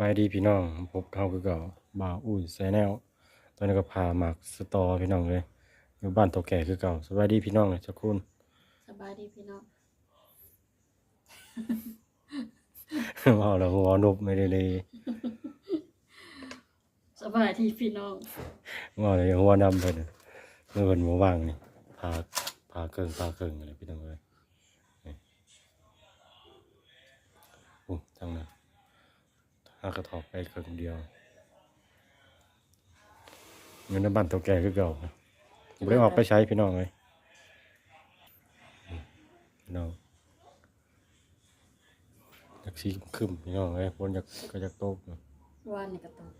บายดีพี่น้องพบเขาคือเก่าบ่าวอุ้ยแซแนลตอนนี้ก็พาหมักสตอพี่น้องเลยอยู่บ้านโตแก่คือเก่าสบายดีพี่น้องเลยเจ้าคุณสบายดีพี่น้องว่าแล้วหัวนบไม่ได้เลยสบายดีพี่น้องว่าเลยหัวนำเพิ่นน่ะเมื่อวันหมูว่างนี่พาพาเกิงพาเกิงอะไรพี่น้องเลยนี่อู้จังนะ หากระถอกไปเกิงเดียวเงินในบ้านโตแก่คือเก่าบ่ได้ออกไปใช้พี่น้องเลยพี่น้องจากสีขึ้นพี่น้องเลยฝนจากก็จากตกเนาะวานนี่ก็ตก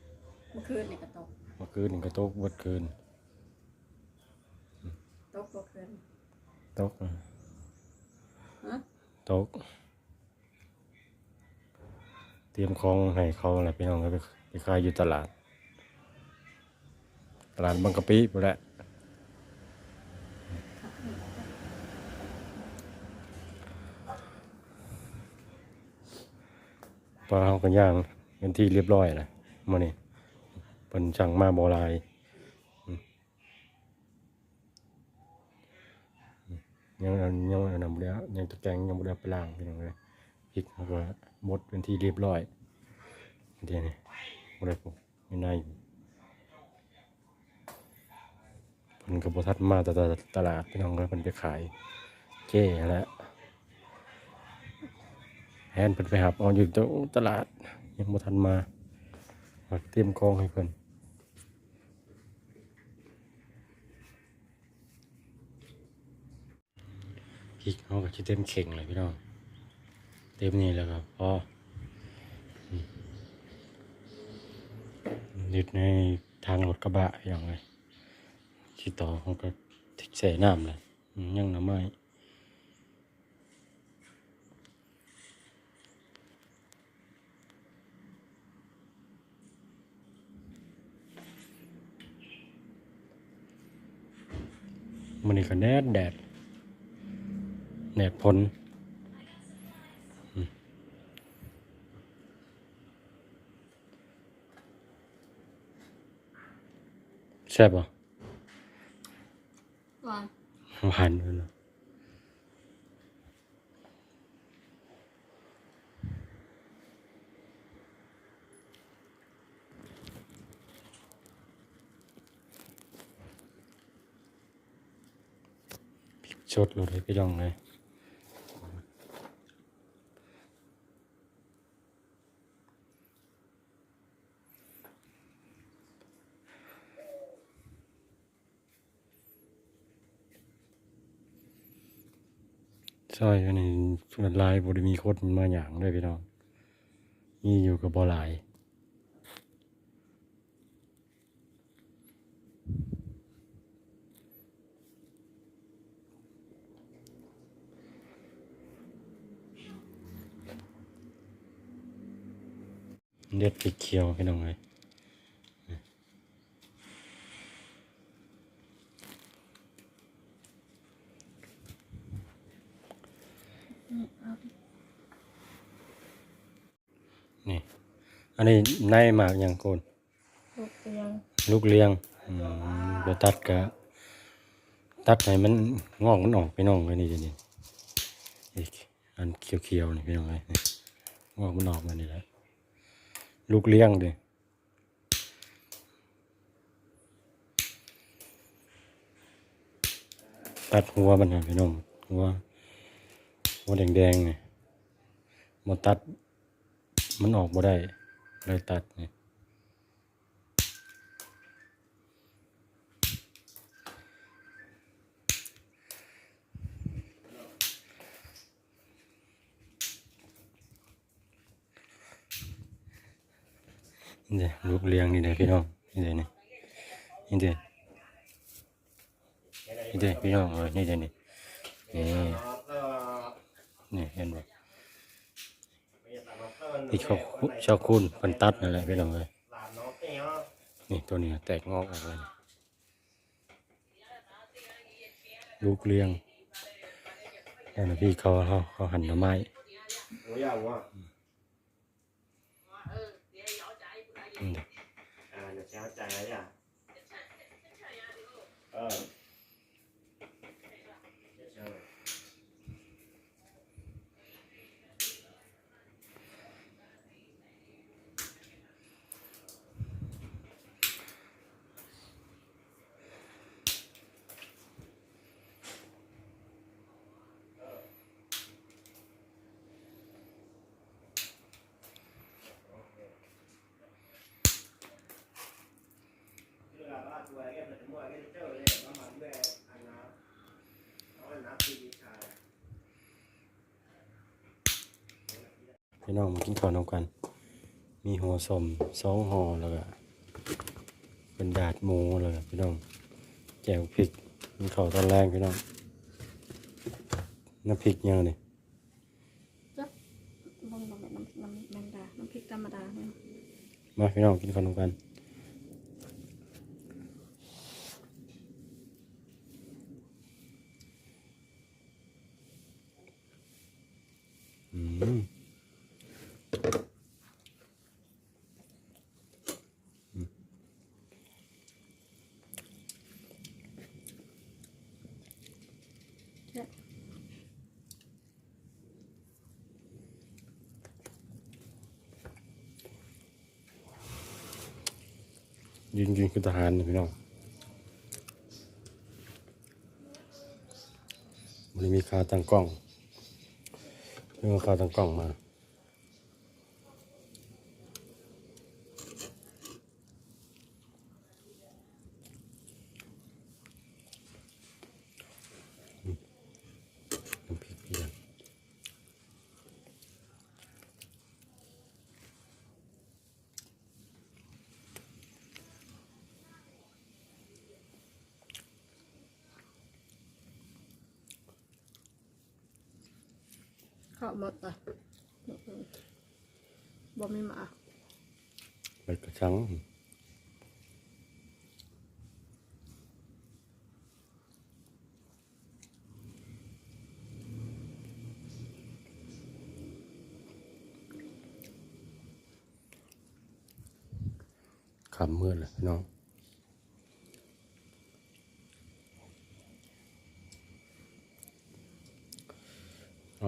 เมื่อคืนนี่ก็ตกเมื่อคืนนี่ก็ตกเมื่อคืนตกเมื่อคืนตกนะฮะตกเตรียมของให้เขาแหละพี่น้องก็ไปไปขายอยู่ตลาด ตลาดบางกะปิไปแหละปลาเขากันย่างเป็นที่เรียบร้อยนะมานี่เป็นช่างมาบอลายยังอันยังนนั้นบ่ได้ยังตะแกงยังบ่ได้ไปลางพี่น้องเลย พริกเขาก็หมดเป็นที่เรียบร้อยเดี๋ยวนี้บ่ได้ปุ๊บไม่น่าอยู่เพิ่นก็บ่ทันมาแต่ตลาดพี่น้องก็เพิ่นไปขายเจ้แล้วแฮนเพิ่นไปหับเอาอยู่ตรงตลาด ยังบ่ทันมาเตรียมของให้เพิ่นพริกเขาก็สิเต็มเข่งเลยพี่น้อง เต็มนี่แล้วครับพออืมยึดในทางรถกระบะอย่างไรที่ต่อเขาก็ทิกใส่น้ำเลยยังน้ำไม้มันนี่ก็แดดแดดแดดพ้น แซ่บป่ะวานหวานเลยเนอะพริกสดเลยพี่น้องเลย ซอยอันนี้ส่วนลายบริมีโคนมาอย่างเลยพี่น้องมีอยู่กับบ่หลายเด็ดพริกเขียวพี่น้องเลย นี่อันนี้ในหมากอย่างโกนลูกเตียงลูกเลี้ยงอืมเดี๋ยวตัดกะตัดให้มันงอกมันออกไปน้องเลยนี่เดี๋ยวนี่อีกอันเขียวๆนี่พี่น้องเลยนี่งอกมันออกมานี่แหละลูกเลี้ยงดิตัดหัวมันนะพี่น้องหัว หัวแดงๆนี่มาตัด มันออกบ่ได้เลยตัดนี่นี่ลูกเลี้ยงนี่เด้อพี่น้องนี่เด้อนี่นี่เด้อนี่เด้อพี่น้องเออนี่เด้อนี่นี่ นี่เห็นไหมที่ชอบชอบคุณพันตัดนั่นแหละพี่น้องเลยนี่ตัวนี้แตกงอกออกเลยลูกเลี้ยงแต่พี่เขาเขาเขาหั่นหน่อไม้เออ พี่น้องมากินข้าวนำกัน มีหัวสมสองห่อแล้วก็เป็นดาดหมูแล้วก็พี่น้องแจ่วพริกมีข้าวตอนแรงพี่น้องน้ำพริกยังนี่จ้ะบ่งน้ำน้ำน้ำแมงดาน้ำพริกธรรมดาเนี่ยมาพี่น้องกินข้าวนำกัน ยืนยืนคือทหารนะพี่น้องมันมีคาตั้งกล้องเรื่องคาตั้งกล้องมา น้ำพริกเพียง ข้าวหมดอะบ่มีหมาใบกระชังขำเมืดเลยพี่น้อง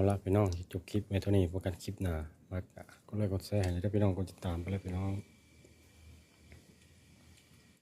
เอาละพี่น้องจบคลิปไว้เท่านี้พบกันคลิปหน้ามากะก็เลยกดแชร์ให้ได้พี่น้องกดติดตามไปเลยพี่น้อง